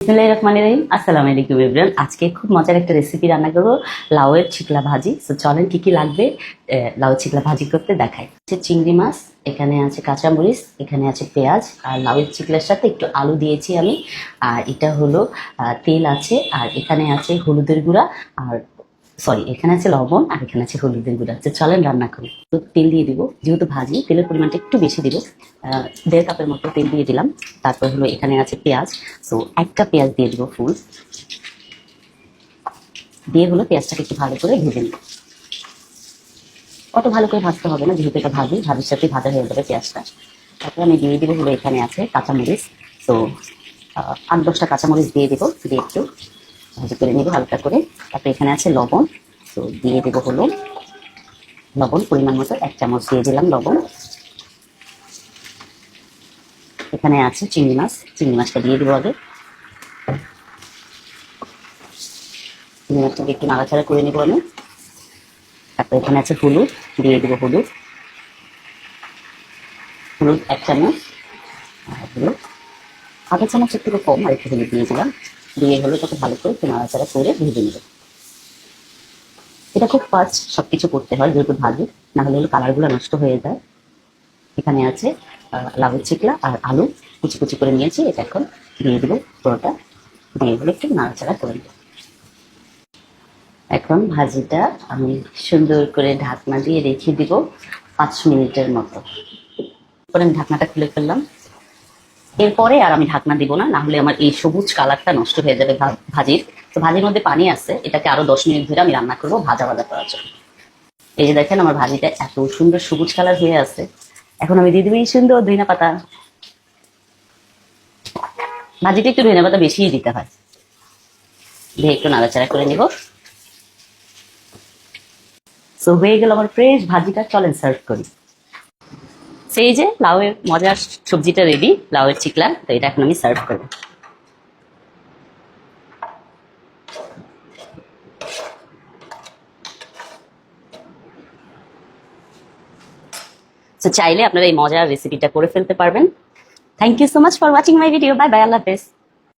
বিসমিল্লাহির রহমানির রহিম। আলাইকুম এভরিওয়ান আজকে খুব মজার একটা রেসিপি রান্না করব লাউয়ের ছিকলা ভাজি। তো চলেন কি কি লাগবে আহ, লাউ ছিকলা ভাজি করতে দেখাই। আছে চিংড়ি মাছ এখানে আছে কাঁচামরিচ এখানে আছে পেঁয়াজ আর লাউয়ের চিকলার সাথে একটু আলু দিয়েছি আমি। আর এটা হলো তেল আছে আর এখানে আছে হলুদের গুঁড়া আর সরি এখানে আছে লবণ আর এখানে আছে হলুদের গুঁড়া। তো চলেন রান্না করি। তো তেল দিয়ে দিব। যেহেতু ভাজি, তেলের পরিমাণটা একটু বেশি দিব। দেড় কাপের মতো তেল দিয়ে দিলাম। তারপর হলো এখানে আছে পেঁয়াজ। সো একটা পেঁয়াজ দিয়ে দিব ফুল। দিয়ে হলো পেঁয়াজটাকে একটু ভালো করে ভেজে নিব। অত ভালো করে ভাজতে হবে না, যেহেতু এটা ভাজি, ভাজির সাথে ভাজা হয়ে যাবে পেঁয়াজটা। তারপর আমি দিয়ে দিব হলো এখানে আছে কাঁচামরিচ। তো আট দশটা কাঁচামরিচ দিয়ে দেবো। দিয়ে একটু ভাজি করে নেব হালকা করে। তারপরে এখানে আছে লবণ। তো দিয়ে দেবো হলো লবণ, পরিমাণ মতো এক চামচ দিয়ে দিলাম লবণ। এখানে আছে চিংড়ি মাছ। চিংড়ি মাছটা দিয়ে দেবো আগে। চিংড়ি মাছটাকে একটু নাড়াচাড়া করে নেব আমি। তারপর এখানে আছে হলুদ। দিয়ে দেবো হলুদ। হলুদ এক চামচ। আর হলো আধা চামচ একটু কম আর একটু হলুদ দিয়ে দিলাম। দিয়ে হলো তাকে ভালো করে একটু নাড়াচাড়া করে ভেজে নেব। এটা খুব ফাস্ট সবকিছু করতে হয়, যেহেতু ভাজি না হলে হলো কালারগুলো নষ্ট হয়ে যায়। এখানে আছে লাউয়ের চিকলা আর আলু। কুচি কুচি করে নিয়েছি, এটা এখন দিয়ে দেবো পুরোটা। দিয়ে হলো একটু নাড়াচাড়া করে দেবো এখন ভাজিটা আমি সুন্দর করে ঢাকনা দিয়ে রেখে দিব পাঁচ মিনিটের মতো। আমি ঢাকনাটা খুলে ফেললাম। এরপরে আর আমি ঢাকনা দিব না না হলে আমার এই সবুজ কালারটা নষ্ট হয়ে যাবে ভাজির। তো ভাজির মধ্যে পানি আছে, এটাকে আরও দশ মিনিট ধরে আমি রান্না করব ভাজা ভাজা করার জন্য। এই যে দেখেন আমার ভাজিটা এত সুন্দর সবুজ কালার হয়ে আছে। এখন আমি দিয়ে দিবি সুন্দর ধইনা পাতা। ভাজিটা একটু ধইনা পাতা বেশিই দিতে হয়। দিয়ে একটু নাড়াচাড়া করে নিব। সো হয়ে গেল আমার ফ্রেশ ভাজিটা, চলেন সার্ভ করি। সেই যে লাউয়ের মজার সবজিটা রেডি লাউয়ের চিকলা, তো এটা এখন আমি সার্ভ করব। তো চাইলে আপনারা এই মজার রেসিপিটা করে ফেলতে পারবেন। Thank you so much for watching my video bye bye আল্লাহ হাফেজ।